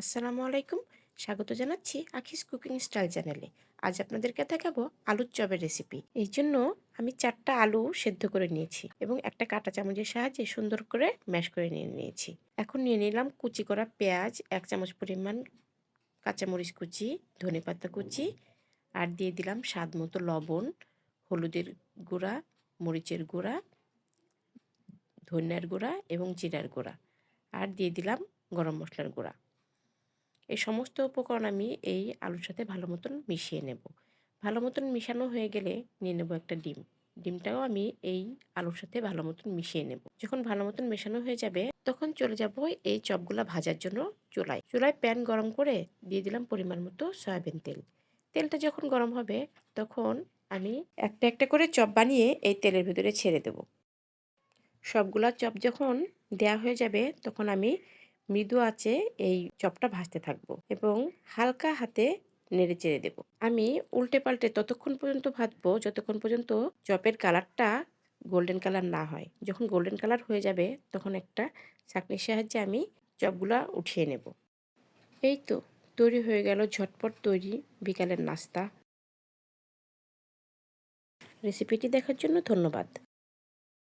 আসসালামু আলাইকুম। স্বাগত জানাচ্ছি আখিস কুকিং স্টাইল চ্যানেলে। আজ আপনাদেরকে দেখাবো আলুর চপের রেসিপি এই জন্য আমি চারটা আলু সেদ্ধ করে নিয়েছি এবং একটা কাঁটা চামচের সাহায্যে সুন্দর করে ম্যাশ করে নিয়ে নিয়েছি। এখন নিয়ে নিলাম কুচি করা পেঁয়াজ, এক চামচ পরিমাণ কাঁচামরিচ কুচি ধনে পাতা কুচি আর দিয়ে দিলাম স্বাদ মতো লবণ, হলুদের গুঁড়া, মরিচের গুঁড়া, ধনিয়ার গুঁড়া এবং জিরার গুঁড়া। আর দিয়ে দিলাম গরম মশলার গুঁড়া। এই সমস্ত উপকরণ আমি এই আলুর সাথে ভালো মতন মিশিয়ে নেব। ভালো মতন মিশানো হয়ে গেলে নিয়ে নেব একটা ডিম। ডিমটাও আমি এই আলুর সাথে ভালো মতন মিশিয়ে নেব। যখন ভালো মতন মেশানো হয়ে যাবে, তখন চলে যাব এই চপগুলা ভাজার জন্য চুলায়। চুলায় প্যান গরম করে দিয়ে দিলাম পরিমাণ মতো সয়াবিন তেল। তেলটা যখন গরম হবে, তখন আমি একটা একটা করে চপ বানিয়ে এই তেলের ভিতরে ছেড়ে দেব। সবগুলা চপ যখন দেয়া হয়ে যাবে, তখন আমি মৃদু আছে এই চপটা ভাজতে থাকব এবং হালকা হাতে নেড়ে চেড়ে দেবো। আমি উল্টে পাল্টে ততক্ষণ পর্যন্ত ভাজবো যতক্ষণ পর্যন্ত চপের কালারটা গোল্ডেন কালার না হয়। যখন গোল্ডেন কালার হয়ে যাবে তখন একটা চাকনির সাহায্যে আমি চপগুলা উঠিয়ে নেব। এই তো, তৈরি হয়ে গেল ঝটপট তৈরি বিকালের নাস্তা। রেসিপিটি দেখার জন্য ধন্যবাদ।